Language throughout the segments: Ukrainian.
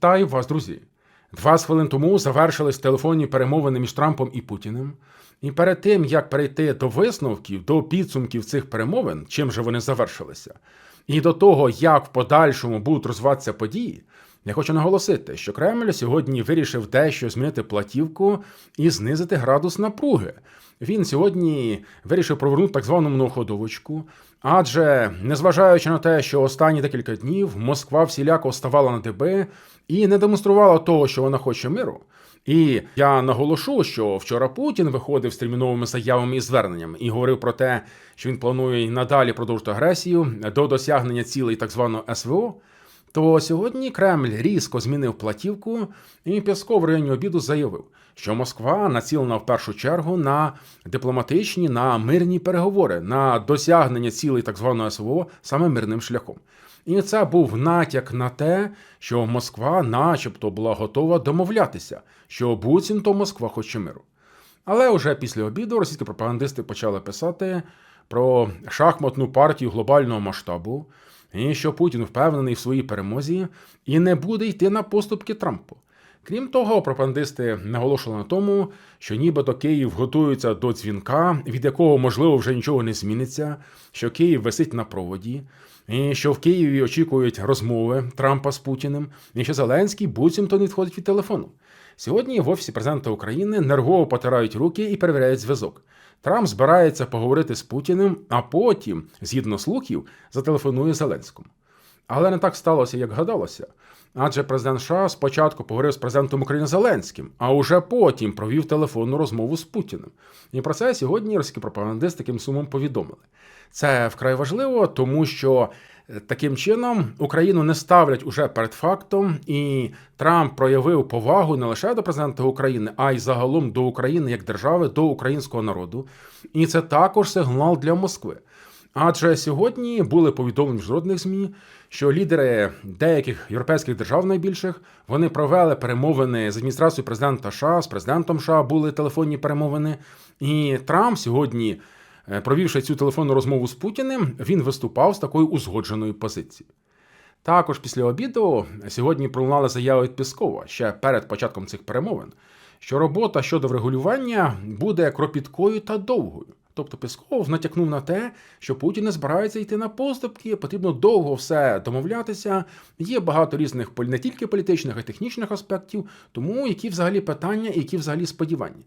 Вітаю вас, друзі! 20 хвилин тому завершились телефонні перемовини між Трампом і Путіним. І перед тим, як перейти до висновків, до підсумків цих перемовин, чим же вони завершилися, і до того, як в подальшому будуть розвиватися події, я хочу наголосити, що Кремль сьогодні вирішив дещо змінити платівку і знизити градус напруги. Він сьогодні вирішив провернути так звану многоходовочку, адже незважаючи на те, що останні декілька днів Москва всіляко ставала на ДБ і не демонструвала того, що вона хоче миру. І я наголошу, що вчора Путін виходив з терміновими заявами і зверненнями і говорив про те, що він планує надалі продовжити агресію до досягнення цілей так званого СВО. То сьогодні Кремль різко змінив платівку, і Пєсков в районі обіду заявив, що Москва націлена в першу чергу на дипломатичні, на мирні переговори, на досягнення цілей так званого СВО саме мирним шляхом. І це був натяк на те, що Москва, начебто, була готова домовлятися, що буцімто Москва хоче миру. Але вже після обіду російські пропагандисти почали писати про шахматну партію глобального масштабу, і що Путін впевнений в своїй перемозі і не буде йти на поступки Трампу. Крім того, пропагандисти наголошували на тому, що нібито Київ готується до дзвінка, від якого можливо вже нічого не зміниться, що Київ висить на проводі, і що в Києві очікують розмови Трампа з Путіним, і що Зеленський буцімто не відходить від телефону. Сьогодні в офісі президента України нервово потирають руки і перевіряють зв'язок. Трамп збирається поговорити з Путіним, а потім, згідно слухів, зателефонує Зеленському. Але не так сталося, як гадалося. Адже президент США спочатку поговорив з президентом України Зеленським, а уже потім провів телефонну розмову з Путіним. І про це сьогодні російські пропагандисти таким сумом повідомили. Це вкрай важливо, тому що таким чином Україну не ставлять уже перед фактом, і Трамп проявив повагу не лише до президента України, а й загалом до України як держави, до українського народу. І це також сигнал для Москви. Адже сьогодні були повідомлені міжнародних змі, що лідери деяких європейських держав найбільших вони провели перемовини з адміністрацією президента США, з президентом США були телефонні перемовини. І Трамп сьогодні, провівши цю телефонну розмову з Путіним, він виступав з такою узгодженою позицією. Також після обіду сьогодні пролунали заяви від Піскова ще перед початком цих перемовин, що робота щодо врегулювання буде кропіткою та довгою. Тобто Песков натякнув на те, що Путін не збирається йти на поступки, потрібно довго все домовлятися. Є багато різних не тільки політичних, а й технічних аспектів, тому які взагалі питання і які взагалі сподівання.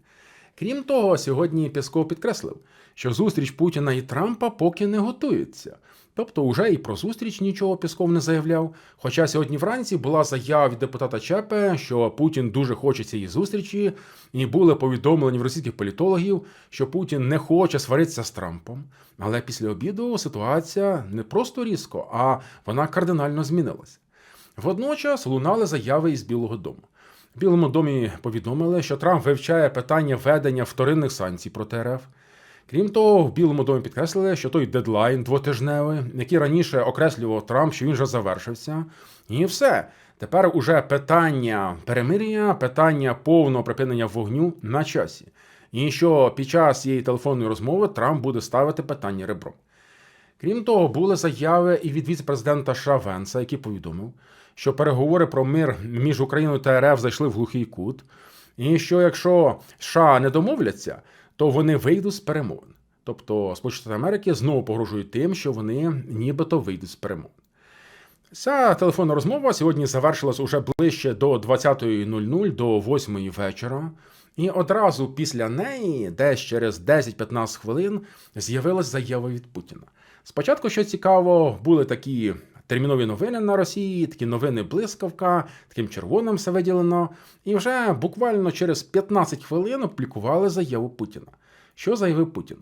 Крім того, сьогодні Песков підкреслив, що зустріч Путіна і Трампа поки не готується. Тобто, вже і про зустріч нічого Пісков не заявляв. Хоча сьогодні вранці була заява від депутата Чепе, що Путін дуже хоче цієї зустрічі, і були повідомлені в російських політологів, що Путін не хоче сваритися з Трампом. Але після обіду ситуація не просто різко, а вона кардинально змінилася. Водночас лунали заяви із Білого Дому. В Білому домі повідомили, що Трамп вивчає питання введення вторинних санкцій проти РФ. Крім того, в Білому домі підкреслили, що той дедлайн двотижневий, який раніше окреслював Трамп, що він вже завершився, і все. Тепер уже питання перемир'я, питання повного припинення вогню на часі. І що під час цієї телефонної розмови Трамп буде ставити питання ребром. Крім того, були заяви і від віце-президента США Венса, який повідомив, що переговори про мир між Україною та РФ зайшли в глухий кут, і що якщо США не домовляться, то вони вийдуть з перемовин. Тобто Сполучені Америки знову погрожують тим, що вони нібито вийдуть з перемовин. Ця телефонна розмова сьогодні завершилась уже ближче до 20.00 до 8 вечора. І одразу після неї, десь через 10-15 хвилин, з'явилась заява від Путіна. Спочатку, що цікаво, були такі термінові новини на Росії, такі новини блискавка, таким червоним все виділено. І вже буквально через 15 хвилин опублікували заяву Путіна. Що заявив Путін?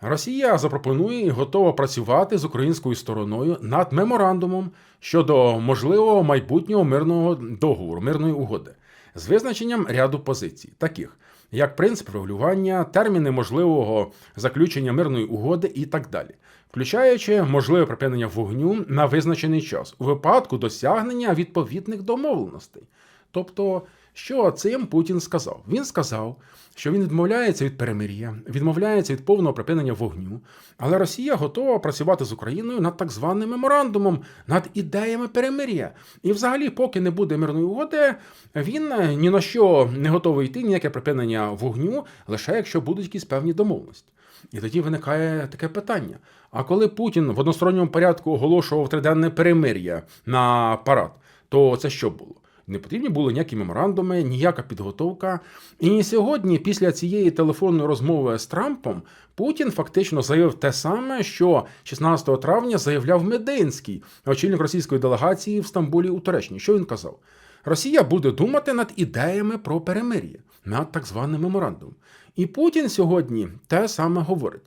Росія запропонує і готова працювати з українською стороною над меморандумом щодо можливого майбутнього мирного договору, мирної угоди, з визначенням ряду позицій, таких як принцип регулювання, терміни можливого заключення мирної угоди і так далі, включаючи можливе припинення вогню на визначений час у випадку досягнення відповідних домовленостей. Тобто, що цим Путін сказав? Він сказав, що він відмовляється від перемир'я, відмовляється від повного припинення вогню, але Росія готова працювати з Україною над так званим меморандумом, над ідеями перемир'я. І, взагалі, поки не буде мирної угоди, він ні на що не готовий йти, ніяке припинення вогню, лише якщо будуть якісь певні домовленості. І тоді виникає таке питання: а коли Путін в односторонньому порядку оголошував триденне перемир'я на парад, то це що було? Не потрібні були ніякі меморандуми, ніяка підготовка. І сьогодні, після цієї телефонної розмови з Трампом, Путін фактично заявив те саме, що 16 травня заявляв Мединський, очільник російської делегації в Стамбулі у Туреччині. Що він казав? Росія буде думати над ідеями про перемир'я, над так званим меморандумом. І Путін сьогодні те саме говорить.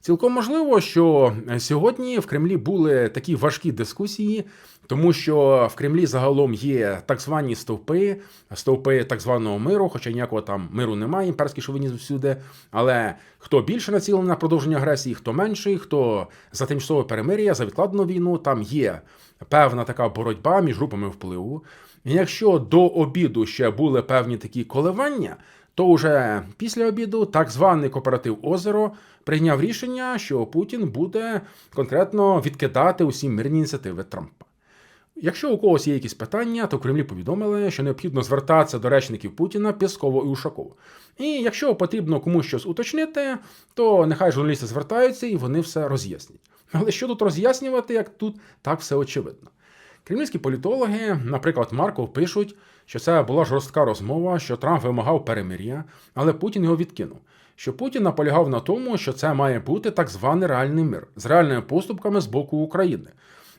Цілком можливо, що сьогодні в Кремлі були такі важкі дискусії, тому що в Кремлі загалом є так звані стовпи, стовпи так званого миру, хоча ніякого там миру немає, імперський шовінізм всюди. Але хто більше націлений на продовження агресії, хто менший, хто за тимчасове перемир'я, за відкладну війну, там є певна така боротьба між групами впливу. І якщо до обіду ще були певні такі коливання, то вже після обіду так званий кооператив Озеро прийняв рішення, що Путін буде конкретно відкидати усі мирні ініціативи Трампа. Якщо у когось є якісь питання, то в Кремлі повідомили, що необхідно звертатися до речників Путіна Пєскова і Ушакова. І якщо потрібно комусь щось уточнити, то нехай журналісти звертаються і вони все роз'яснять. Але що тут роз'яснювати, як тут так все очевидно. Кремлівські політологи, наприклад, Марков, пишуть, що це була жорстка розмова, що Трамп вимагав перемир'я, але Путін його відкинув. Що Путін наполягав на тому, що це має бути так званий реальний мир з реальними поступками з боку України.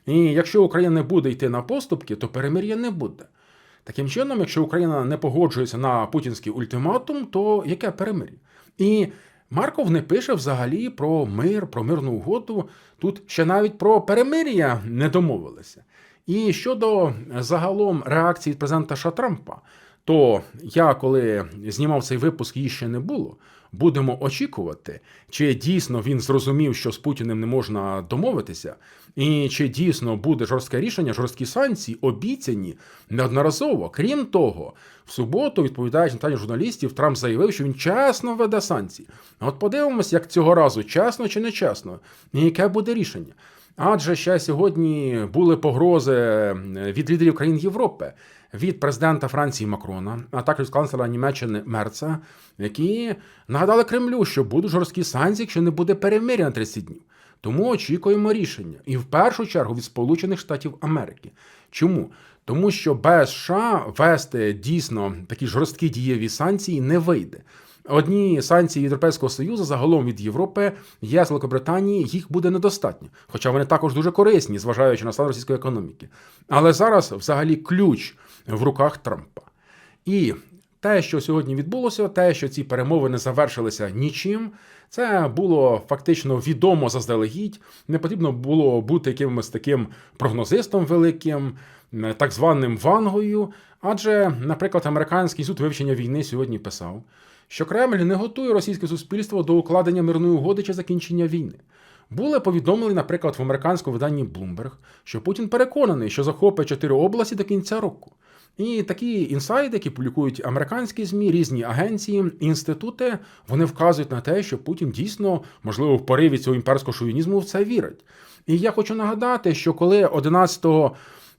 І якщо Україна не буде йти на поступки, то перемир'я не буде. Таким чином, якщо Україна не погоджується на путінський ультиматум, то яке перемир'я? І Марков не пише взагалі про мир, про мирну угоду. Тут ще навіть про перемир'я не домовилися. І щодо загалом реакції президента Трампа, то я коли знімав цей випуск, її ще не було. Будемо очікувати, чи дійсно він зрозумів, що з Путіним не можна домовитися, і чи дійсно буде жорстке рішення, жорсткі санкції обіцяні неодноразово. Крім того, в суботу, відповідаючи на питання журналістів, Трамп заявив, що він чесно веде санкції. От подивимось, як цього разу чесно чи не чесно, і яке буде рішення. Адже ще сьогодні були погрози від лідерів країн Європи, від президента Франції Макрона, а також канцлера Німеччини Мерца, які нагадали Кремлю, що будуть жорсткі санкції, якщо не буде перемир'я на 30 днів. Тому очікуємо рішення. І в першу чергу від Сполучених Штатів Америки. Чому? Тому що без США вести дійсно такі жорсткі дієві санкції не вийде. Одні санкції Європейського Союзу загалом від Європи, ЄС, Великобританії, їх буде недостатньо, хоча вони також дуже корисні, зважаючи на стан російської економіки. Але зараз взагалі ключ в руках Трампа. І те, що сьогодні відбулося, те, що ці перемовини завершилися нічим, це було фактично відомо заздалегідь. Не потрібно було бути якимось таким прогнозистом великим, так званим вангою. Адже, наприклад, американський суд вивчення війни сьогодні писав, що Кремль не готує російське суспільство до укладення мирної угоди чи закінчення війни. Були повідомлені, наприклад, в американському виданні Bloomberg, що Путін переконаний, що захопить чотири області до кінця року. І такі інсайди, які публікують американські змі, різні агенції, інститути, вони вказують на те, що Путін дійсно, можливо, в пориві цього імперського шовінізму в це вірить. І я хочу нагадати, що коли 11 е,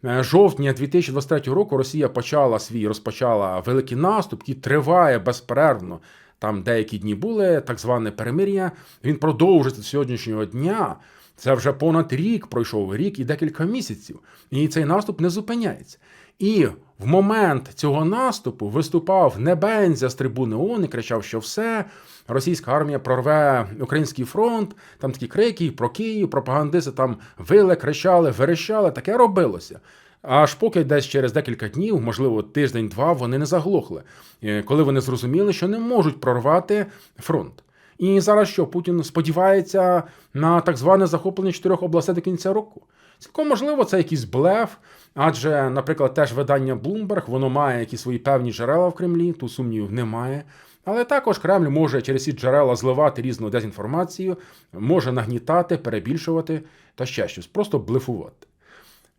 жовтня 2023 року Росія почала свій розпочала великий наступ, який триває безперервно. Там деякі дні були, так зване перемир'я. Він продовжиться сьогоднішнього дня. Це вже понад рік пройшов рік і декілька місяців. І цей наступ не зупиняється. І в момент цього наступу виступав Небензя з трибуни ООН і кричав, що все, російська армія прорве український фронт, там такі крики про Київ, пропагандисти там вили, кричали, верещали, таке робилося. Аж поки десь через декілька днів, можливо, тиждень-два, вони не заглохли, е, коли вони зрозуміли, що не можуть прорвати фронт. І зараз що Путін сподівається на так зване захоплення чотирьох областей до кінця року. Цілком можливо, це якийсь блеф, адже, наприклад, теж видання Bloomberg, воно має якісь свої певні джерела в Кремлі, тут сумнівів немає. Але також Кремль може через ці джерела зливати різну дезінформацію, може нагнітати, перебільшувати та ще щось, просто блефувати.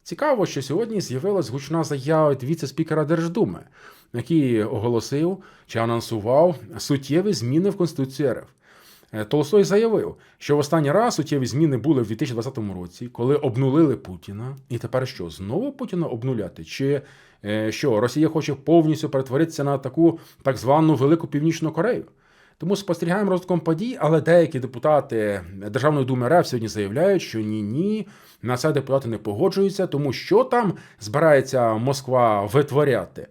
Цікаво, що сьогодні з'явилась гучна заява від віце-спікера Держдуми, який оголосив чи анонсував суттєві зміни в Конституцію РФ. Е, Толстой заявив, що в останній раз суттєві зміни були в 2020 році, коли обнулили Путіна. І тепер що, знову Путіна обнуляти? Чи е, що Росія хоче повністю перетворитися на таку так звану Велику Північну Корею? Тому спостерігаємо розвитком подій, але деякі депутати Державної думи РФ сьогодні заявляють, що ні, ні, на це депутати не погоджуються, тому що там збирається Москва витворяти.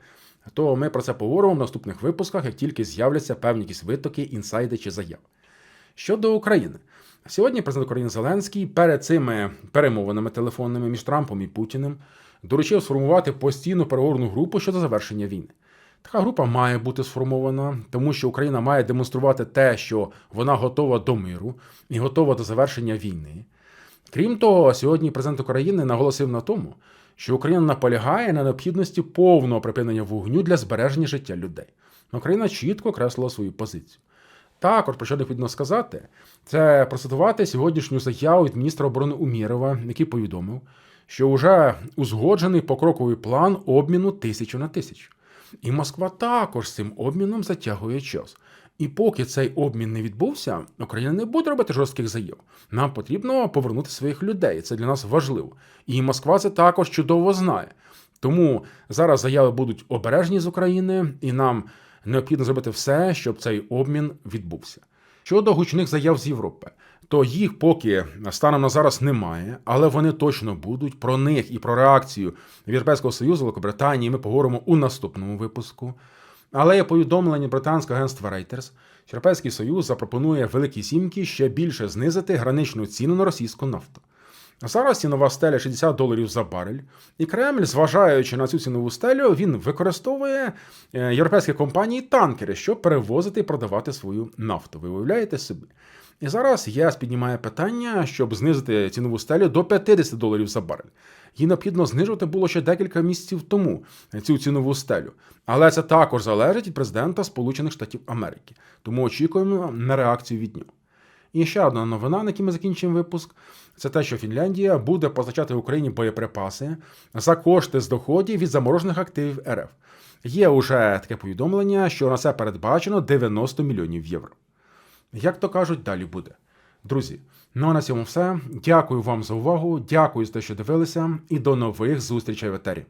То ми про це поговоримо в наступних випусках, як тільки з'являться певні якісь витоки, інсайди чи заяви. Щодо України, сьогодні президент України Зеленський перед цими перемовинами телефонними між Трампом і Путіним доручив сформувати постійну переговорну групу щодо завершення війни. Така група має бути сформована, тому що Україна має демонструвати те, що вона готова до миру і готова до завершення війни. Крім того, сьогодні президент України наголосив на тому, що Україна наполягає на необхідності повного припинення вогню для збереження життя людей. Україна чітко окреслила свою позицію. Також, про що необхідно сказати, це процитувати сьогоднішню заяву від міністра оборони Умірова, який повідомив, що вже узгоджений покроковий план обміну тисячу на тисячу. І Москва також з цим обміном затягує час. І поки цей обмін не відбувся, Україна не буде робити жорстких заяв. Нам потрібно повернути своїх людей. Це для нас важливо. І Москва це також чудово знає. Тому зараз заяви будуть обережні з України, і нам необхідно зробити все, щоб цей обмін відбувся. Щодо гучних заяв з Європи, то їх поки станом на зараз немає, але вони точно будуть. Про них і про реакцію Європейського Союзу, Великобританії ми поговоримо у наступному випуску. Але є повідомлення британського агентства Reuters, що Європейський Союз запропонує Великій Сімки ще більше знизити граничну ціну на російську нафту. Зараз цінова стеля 60 доларів за барель, і Кремль, зважаючи на цю цінову стелю, він використовує е, європейські компанії танкери, щоб перевозити і продавати свою нафту. Ви уявляєте собі? І зараз ЄС піднімає питання, щоб знизити цінову стелю до 50 доларів за барель. Її необхідно знижувати було ще декілька місяців тому цю цінову стелю. Але це також залежить від президента Сполучених Штатів Америки. Тому очікуємо на реакцію від нього. І ще одна новина, на якій ми закінчимо випуск, це те, що Фінляндія буде постачати Україні боєприпаси за кошти з доходів від заморожених активів РФ. Є уже таке повідомлення, що на це передбачено 90 мільйонів євро. Як то кажуть, далі буде. Друзі, ну а на цьому все. Дякую вам за увагу, дякую за те, що дивилися, і до нових зустрічей в етері.